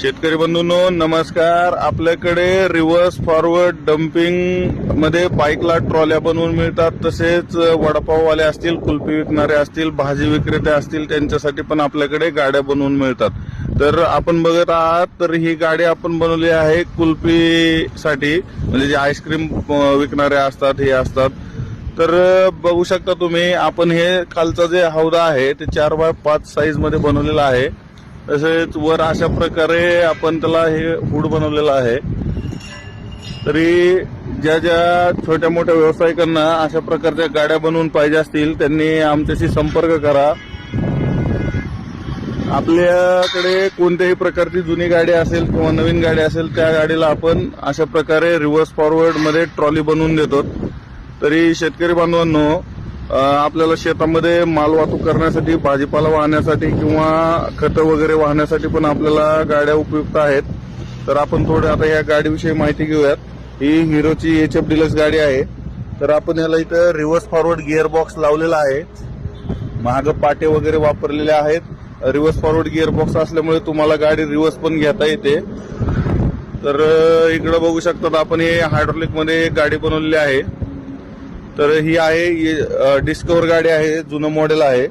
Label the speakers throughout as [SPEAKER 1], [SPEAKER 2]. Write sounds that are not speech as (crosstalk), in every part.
[SPEAKER 1] शेतकरी बंधूंनो नमस्कार. आपल्याकडे रिव्हर्स फॉरवर्ड डम्पिंगमध्ये बाईकला ट्रॉल्या बनवून मिळतात. तसेच वडापाववाले असतील कुल्फी विकणारे असतील भाजी विक्रेते असतील त्यांच्यासाठी पण आपल्याकडे गाड्या बनवून मिळतात. तर आपण बघत आहात तर ही गाडी आपण बनवली आहे कुल्फीसाठी. म्हणजे जे आईस्क्रीम विकणारे असतात हे असतात. तर बघू शकता तुम्ही आपण हे खालचा जे हौदा आहे ते चार बाय पाच साईजमध्ये बनवलेला आहे. तसेच वर अशा प्रकारे आपण त्याला हे हुड बनवलेलं आहे. तरी ज्या ज्या छोट्या मोठ्या व्यावसायिकांना अशा प्रकारच्या गाड्या बनवून पाहिजे असतील त्यांनी आमच्याशी संपर्क करा. आपल्याकडे कोणत्याही प्रकारची जुनी गाडी असेल किंवा नवीन गाडी असेल त्या गाडीला आपण अशा प्रकारे रिव्हर्स फॉरवर्डमध्ये ट्रॉली बनवून देतो. तरी शेतकरी बांधवांनो आपल्याला शेतामध्ये माल वाहतूक करण्यासाठी भाजीपाला वाहण्यासाठी किंवा खतं वगैरे वाहण्यासाठी पण आपल्याला गाड्या उपयुक्त आहेत. तर आपण थोडं आता या गाडीविषयी माहिती घेऊयात. ही हिरोची एच एफ डिलक्स गाडी आहे. तर आपण याला इथं रिव्हर्स फॉरवर्ड गिअर बॉक्स लावलेला आहे. महाग पाटे वगैरे वापरलेले आहेत. रिव्हर्स फॉरवर्ड गिअर बॉक्स असल्यामुळे तुम्हाला गाडी रिव्हर्स पण घेता येते. तर इकडं बघू शकतात आपण हे हायड्रोलिकमध्ये गाडी बनवलेली आहे. तर ही आहे डिस्कवर गाडी आहे जुनं मॉडेल आहे.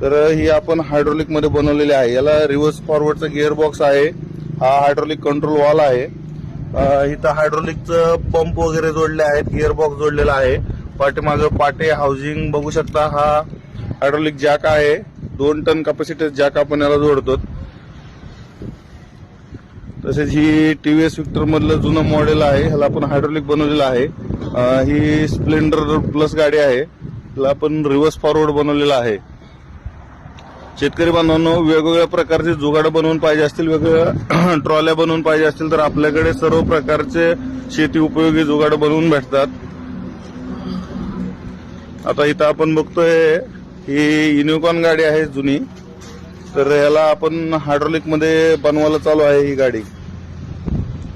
[SPEAKER 1] तर ही आपण हायड्रोलिकमध्ये बनवलेली आहे. याला रिव्हर्स फॉरवर्डचा गिअर बॉक्स आहे. हा हायड्रोलिक कंट्रोल वॉल आहे. इथं हायड्रोलिकचं पंप वगैरे जोडले आहेत गिअर बॉक्स जोडलेला आहे. पाठीमागं पाटे हाऊसिंग बघू शकता. हा हायड्रोलिक जॅक आहे. दोन टन कॅपॅसिटी जॅक आपण याला जोडतो तसेच ही टीव्हीएस विक्टर मधलं जुनं मॉडेल आहे. ह्याला आपण हायड्रोलिक बनवलेलं आहे. ही स्प्लेंडर प्लस गाडी आहे. तिला आपण रिव्हर्स फॉरवर्ड बनवलेला आहे. शेतकरी बांधवांनो वेगवेगळ्या प्रकारचे जुगाड बनवून पाहिजे असतील वेगवेगळ्या (clears throat) ट्रॉल्या बनवून पाहिजे असतील तर आपल्याकडे सर्व प्रकारचे शेती उपयोगी जुगाड बनवून भेटतात. आता इथं आपण बघतोय ही युनिकॉर्न गाडी आहे जुनी. तर याला आपण हायड्रोलिकमध्ये बनवायला चालू आहे ही गाडी.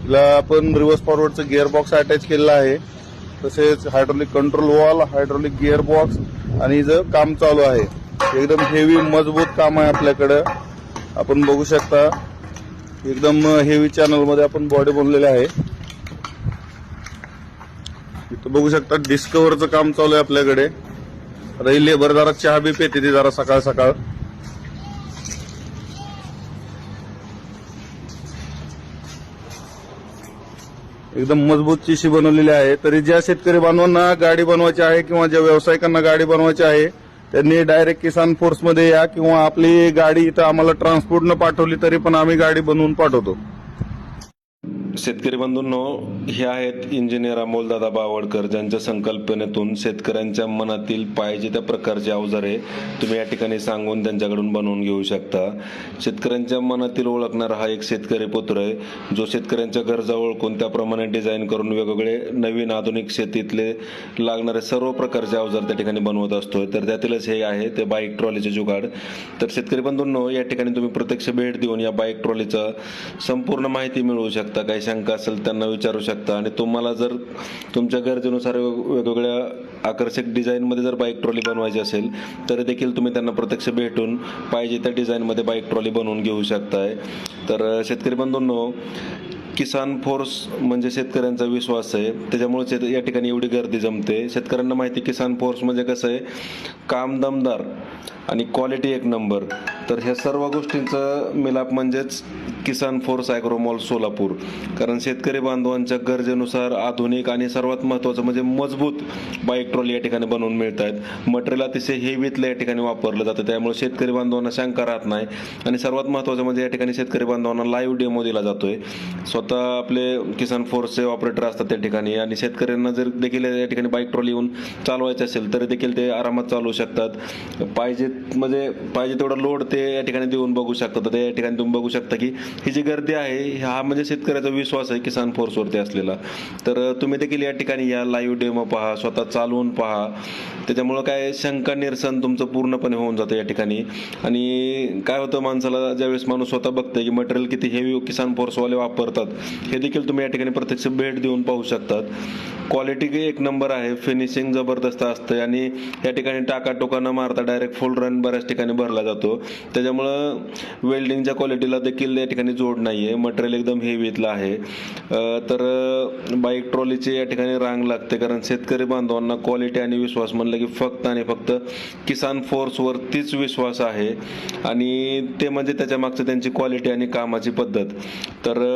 [SPEAKER 1] हिला आपण रिव्हर्स फॉरवर्डचं गिअर बॉक्स अटॅच केलेला आहे. तसेच hydraulic control valve hydraulic gear box आणि जे काम चालू आहे. एकदम हेवी मजबूत काम आहे आपल्याकडं. आपण बघू शकता एकदम हेवी चॅनलमध्ये आपण बॉडी बनलेले आहे. इथं बघू शकता डिस्कवरचं काम चालू आहे आपल्याकडे. आता ही लेबर जरा चहा बी पेते ती जरा सकाळ सकाळ एकदम मजबूत चिशी बनवलेली आहे. तरी ज्या शेतकरी बांधवांना गाडी बनवायची आहे किंवा ज्या व्यावसायिकांना गाडी बनवायची आहे त्यांनी डायरेक्ट किसान फोर्समध्ये या किंवा आपली गाडी इथं आम्हाला ट्रान्सपोर्टनं पाठवली तरी पण आम्ही गाडी बनवून पाठवतो.
[SPEAKER 2] शेतकरी बंधूंनो हे आहेत इंजिनियर अमोलदादा बावडकर ज्यांच्या संकल्पनेतून शेतकऱ्यांच्या मनातील पाहिजे त्या प्रकारची अवजारे तुम्ही या ठिकाणी सांगून त्यांच्याकडून बनवून घेऊ शकता. शेतकऱ्यांच्या मनातील ओळखणारा हा एक शेतकरी पुत्र आहे. जो शेतकऱ्यांच्या गरजा ओळखून त्याप्रमाणे डिझाईन करून वेगवेगळे नवीन आधुनिक शेतीतले लागणारे सर्व प्रकारचे अवजार त्या ठिकाणी बनवत असतो तर त्यातीलच हे आहे ते बाईक ट्रॉलीचे जुगाड. तर शेतकरी बंधूंनो या ठिकाणी तुम्ही प्रत्यक्ष भेट देऊन या बाईक ट्रॉलीचं संपूर्ण माहिती मिळवू शकता. काही शंका असेल त्यांना विचारू शकता. आणि तुम्हाला जर तुमच्या गरजेनुसार वेगवेगळ्या आकर्षक डिझाईनमध्ये जर बाईक ट्रॉली बनवायची असेल तरी देखील तुम्ही त्यांना प्रत्यक्ष भेटून पाहिजे त्या डिझाईनमध्ये बाईक ट्रॉली बनवून घेऊ शकताय. तर शेतकरी बंधूंनो किसान फोर्स म्हणजे शेतकऱ्यांचा विश्वास आहे. त्याच्यामुळे शेत- या ठिकाणी एवढी गर्दी जमते. शेतकऱ्यांना माहिती किसान फोर्स म्हणजे कसं आहे काम दमदार आणि क्वालिटी एक नंबर तर ह्या सर्व गोष्टींचं मिलाप म्हणजेच किसान फोर्स ॲग्रोमॉल सोलापूर. कारण शेतकरी बांधवांच्या गरजेनुसार आधुनिक आणि सर्वात महत्त्वाचं म्हणजे मजबूत बाईक ट्रॉली या ठिकाणी बनवून मिळत आहेत मटेरियल अतिशय हेवीतलं या ठिकाणी वापरलं जातं. त्यामुळे शेतकरी बांधवांना शंका राहत नाही. आणि सर्वात महत्त्वाचं म्हणजे या ठिकाणी शेतकरी बांधवांना लाईव्ह डेमो दिला जातोय. स्वतः आपले किसान फोर्सचे ऑपरेटर असतात त्या ठिकाणी. आणि शेतकऱ्यांना जर देखील या ठिकाणी बाईक ट्रॉली येऊन चालवायचे असेल तर देखील ते आरामात चालवू शकतात. पाहिजे म्हणजे पाहिजे तेवढा लोड ते या ठिकाणी देऊन बघू शकतात. तर या ठिकाणी तुम्ही बघू शकता की ही जी गर्दी आहे हा म्हणजे शेतकऱ्याचा विश्वास आहे किसान फोर्सवरती असलेला. तर तुम्ही देखील या ठिकाणी या लाईव्ह डेमो पहा स्वतः चालवून पहा. त्याच्यामुळं काय शंका निरसन तुमचं पूर्णपणे होऊन जातं या ठिकाणी. आणि काय होतं माणसाला ज्यावेळेस माणूस स्वतः बघतंय की मटेरियल किती हेवी किसान फोर्सवाले वापरतात हे देखील तुम्ही या ठिकाणी प्रत्यक्ष भेट देऊन पाहू शकतात. क्वालिटी एक नंबर आहे. फिनिशिंग जबरदस्त असतं आणि या ठिकाणी टाका टोका न मारता डायरेक्ट फुल रन बऱ्याच ठिकाणी भरला जातो. त्याच्यामुळं वेल्डिंगच्या क्वालिटीला देखील या ठिकाणी जोड नाही आहे मटेरियल एकदम हेवीतलं आहे. तर बाईक ट्रॉलीची या ठिकाणी रांग लागते कारण शेतकरी बांधवांना क्वालिटी आणि विश्वास म्हणलं की फक्त आणि फक्त किसान फोर्सवरतीच विश्वास आहे. आणि ते म्हणजे त्याच्या मागचं त्यांची क्वालिटी आणि कामाची पद्धत. तर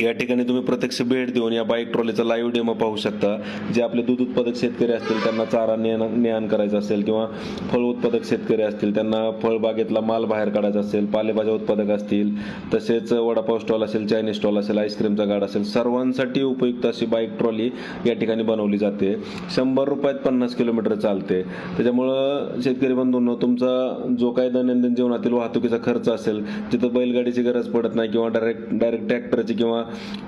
[SPEAKER 2] या ठिकाणी तुम्ही प्रत्यक्ष भेट देऊन या बाईक ट्रॉलीचा लाईव्ह डेमो पाहू शकता. जे आपले दूध उत्पादक शेतकरी असतील त्यांना चारा नेण नेहाण करायचा असेल किंवा फळ उत्पादक शेतकरी असतील त्यांना फळबागेतला माल बाहेर काढायचा असेल पालेभाज्या उत्पादक असतील तसेच वडापाव स्टॉल असेल चायनीज स्टॉल असेल आईस्क्रीमचा गाड असेल सर्वांसाठी उपयुक्त अशी बाईक ट्रॉली या ठिकाणी बनवली जाते. शंभर रुपयात पन्नास किलोमीटर चालते. त्याच्यामुळं शेतकरी बंधूंनो तुमचा जो काही दैनंदिन जीवनातील वाहतुकीचा खर्च असेल तिथं बैलगाडीची गरज पडत नाही किंवा डायरेक्ट डायरेक्ट ट्रॅक्टरची किंवा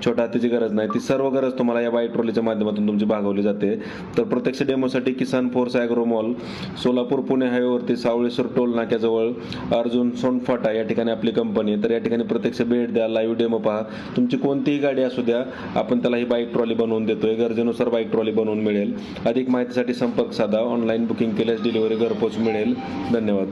[SPEAKER 2] छोट्या हातीची गरज नाही. ती सर्व गरज तुम्हाला या बाईक ट्रॉलीच्या माध्यमातून तुमची भागवली जाते. तर प्रत्यक्ष डेमोसाठी Kisan force agro mall Solapur Pune हायवेवरती Savleshwar toll नाक्याजवळ अर्जुन सोनफाटा या ठिकाणी आपली कंपनी आहे. तर या ठिकाणी प्रत्यक्ष भेट द्या लाईव्ह डेमो पहा. तुमची कोणतीही गाडी असू द्या आपण त्याला ही बाईक ट्रॉली बनवून देतोय. गरजेनुसार बाईक ट्रॉली बनवून मिळेल. अधिक माहितीसाठी संपर्क साधा. ऑनलाईन बुकिंग केल्यास डिलिव्हरी घरपोच मिळेल. धन्यवाद.